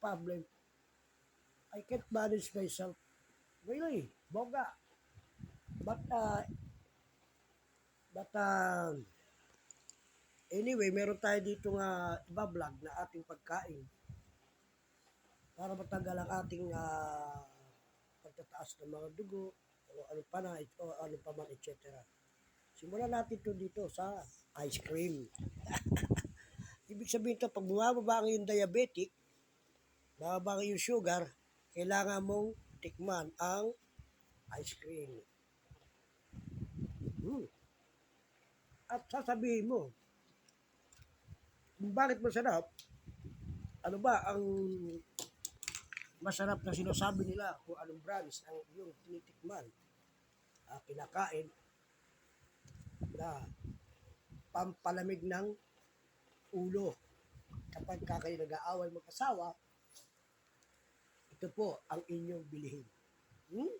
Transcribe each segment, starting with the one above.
problem. I can't manage myself. Really, bongga. But, uh, but, uh, anyway, meron tayo dito nga iba-vlog na ating pagkain. Para matagal ang ating uh, pagtataas ng mga dugo, o ano pa na, o ano pa man, etc. Simulan natin to dito sa ice cream. Ibig sabihin to, pag bumababa ang yung diabetic, bababa ang yung sugar, kailangan mong tikman ang ice cream. Hmm. At sasabihin mo, kung bakit masarap, ano ba ang masarap na sinasabi nila kung anong brands ang yung tinitikman, uh, kinakain, na pampalamig ng ulo. Kapag ka kayo nag-aaway mag-asawa, ito po ang inyong bilihin. Hmm?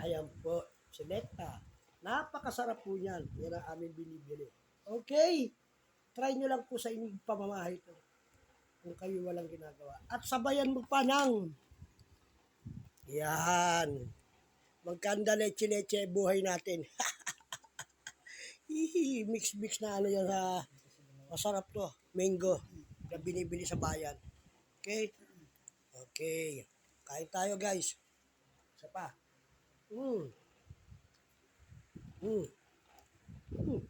Ayan po, Selecta. Napakasarap po yan. Yan ang aming binibili. Okay. Try nyo lang po sa inyong pamamahay ito. Kung kayo walang ginagawa. At sabayan mo pa ng yan. Magkanda leche-leche buhay natin. Mix-mix na ano yan ha. Masarap to. Mango. Na binibili sa bayan. Okay? Okay. Kain tayo guys. Isa pa. Mm. Mm. Mm.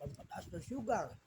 Pampataas ng sugar.